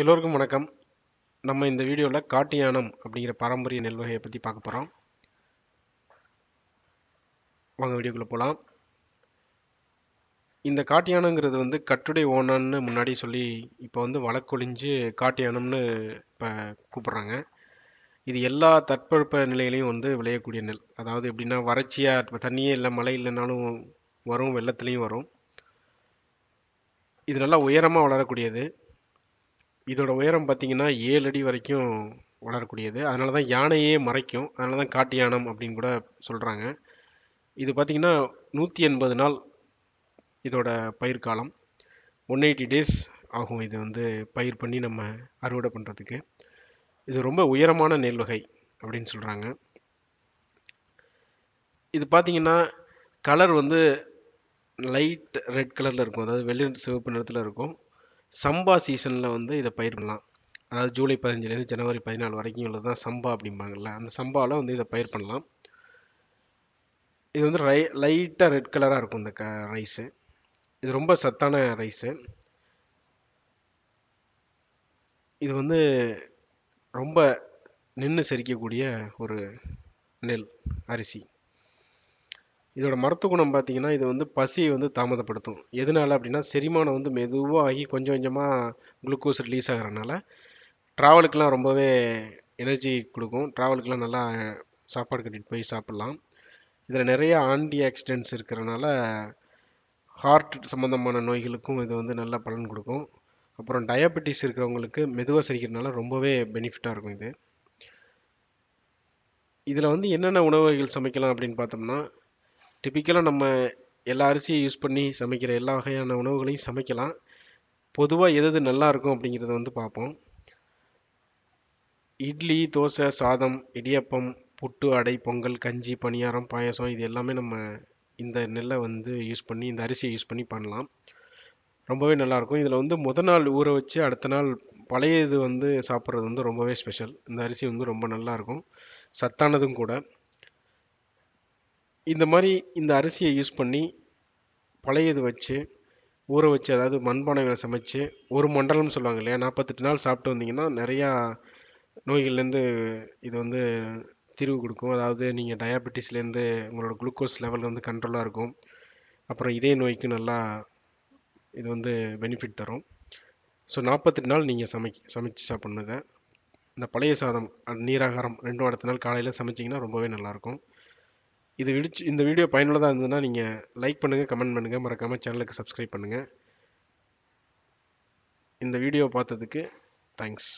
எல்லோருக்கும் வணக்கம். நம்ம இந்த வீடியோவில் காட்டு யானம் அப்படிங்கிற பாரம்பரிய நெல் வகையை பற்றி பார்க்க போகிறோம் வாங்க வீடியோக்குள்ளே போகலாம் இந்த காட்டியானங்கிறது வந்து கட்டுடை ஓனான்னு முன்னாடி சொல்லி இப்போ வந்து வழக்கொழிஞ்சு காட்டு யானம்னு இப்போ கூப்பிட்றாங்க. இது எல்லா தட்பவெப்ப நிலையிலையும் வந்து விளையக்கூடிய நெல். அதாவது எப்படின்னா வறட்சியாக இப்போ தண்ணியே இல்லை மழை இல்லைனாலும் வரும் வெள்ளத்துலேயும் வரும். இது நல்லா உயரமாக வளரக்கூடியது. இதோட உயரம் பார்த்தீங்கன்னா ஏழு அடி வரைக்கும் வளரக்கூடியது. அதனால தான் யானையே மறைக்கும். அதனால தான் காட்டு யானம் அப்படின்னு கூட சொல்கிறாங்க இது பார்த்தீங்கன்னா நூற்றி எண்பது நாள் இதோட பயிர் காலம். ஒன் எயிட்டி டேஸ் ஆகும் இது வந்து பயிர் பண்ணி நம்ம அறுவடை பண்ணுறதுக்கு இது ரொம்ப உயரமான நெல் வகை அப்படின்னு சொல்கிறாங்க இது பார்த்தீங்கன்னா கலர் வந்து லைட் ரெட் கலரில் இருக்கும். அதாவது வெளிர் சிவப்பு நிறத்தில் இருக்கும். சம்பா சீசனில் வந்து இதை பயிர் பண்ணலாம். அதாவது ஜூலை பதினஞ்சுலேருந்து ஜனவரி பதினாலு வரைக்கும் உள்ளது தான் சம்பா அப்படிம்பாங்கல்ல. அந்த சம்பாவில் வந்து இதை பயிர் பண்ணலாம். இது வந்து ரை லைட்டாக ரெட் கலராக இருக்கும் இந்த க ரைஸு இது ரொம்ப சத்தான ரைஸு இது வந்து ரொம்ப நின்று செரிக்கக்கூடிய ஒரு நெல் அரிசி. இதோட மருத்துவ குணம் பார்த்தீங்கன்னா இது வந்து பசியை வந்து தாமதப்படுத்தும். எதனால அப்படின்னா செரிமானம் வந்து மெதுவாக ஆகி கொஞ்சம் கொஞ்சமாக குளுக்கோஸ் ரிலீஸ் ஆகிறனால ட்ராவலுக்கெலாம் ரொம்பவே எனர்ஜி கொடுக்கும். ட்ராவலுக்கெலாம் நல்லா சாப்பாடு கட்டிட்டு போய் சாப்பிட்லாம். இதில் நிறைய ஆன்டி ஆக்சிடென்ட்ஸ் இருக்கிறனால ஹார்ட் சம்மந்தமான நோய்களுக்கும் இது வந்து நல்ல பலன் கொடுக்கும். அப்புறம் டயபெட்டிஸ் இருக்கிறவங்களுக்கு மெதுவாக செரிக்கிறதுனால ரொம்பவே பெனிஃபிட்டாக இருக்கும் இது. இதில் வந்து என்னென்ன உணவுகள் சமைக்கலாம் அப்படின்னு பார்த்தோம்னா டிப்பிக்கலாக நம்ம எல்லா அரிசியும் யூஸ் பண்ணி சமைக்கிற எல்லா வகையான உணவுகளையும் சமைக்கலாம். பொதுவாக எது எது நல்லா இருக்கும் அப்படிங்கிறத வந்து பார்ப்போம். இட்லி தோசை சாதம் இடியப்பம் புட்டு அடை பொங்கல் கஞ்சி பணியாரம் பாயாசம் இது எல்லாமே நம்ம இந்த நெல்லை வந்து யூஸ் பண்ணி இந்த அரிசியை யூஸ் பண்ணி பண்ணலாம். ரொம்பவே நல்லாயிருக்கும் இதில் வந்து முத நாள் ஊற வச்சு அடுத்த நாள் பழைய இது வந்து சாப்பிட்றது வந்து ரொம்பவே ஸ்பெஷல் இந்த அரிசி வந்து ரொம்ப நல்லாயிருக்கும் சத்தானதும் கூட. இந்த மாதிரி இந்த அரிசியை யூஸ் பண்ணி பழையது வச்சு ஊற வச்சு அதாவது மண்பானைகளை சமைச்சு ஒரு மண்டலம்னு சொல்லுவாங்க இல்லையா நாற்பத்தெட்டு நாள் சாப்பிட்டு வந்தீங்கன்னா நிறையா நோய்கள்லேருந்து இது வந்து தீர்வு கொடுக்கும். அதாவது நீங்கள் டயாபெட்டிஸ்லேருந்து உங்களோட குளுக்கோஸ் லெவல் வந்து கண்ட்ரோலாக இருக்கும். அப்புறம் இதய நோய்க்கு நல்லா இது வந்து பெனிஃபிட் தரும். ஸோ நாற்பத்தெட்டு நாள் நீங்கள் சமை சமைச்சு சாப்பிட்ணுங்க. இந்த பழைய சாதம் நீராகாரம் ரெண்டும் அடுத்த நாள் காலையில் சமைச்சிங்கன்னா ரொம்பவே நல்லாயிருக்கும் இது விடிச்சு இந்த வீடியோ பயனுள்ளதாக இருந்ததுன்னா நீங்கள் லைக் பண்ணுங்கள் கமெண்ட் பண்ணுங்கள் மறக்காமல் சேனலுக்கு சப்ஸ்கிரைப் பண்ணுங்கள் இந்த வீடியோ பார்த்ததுக்கு தேங்க்ஸ்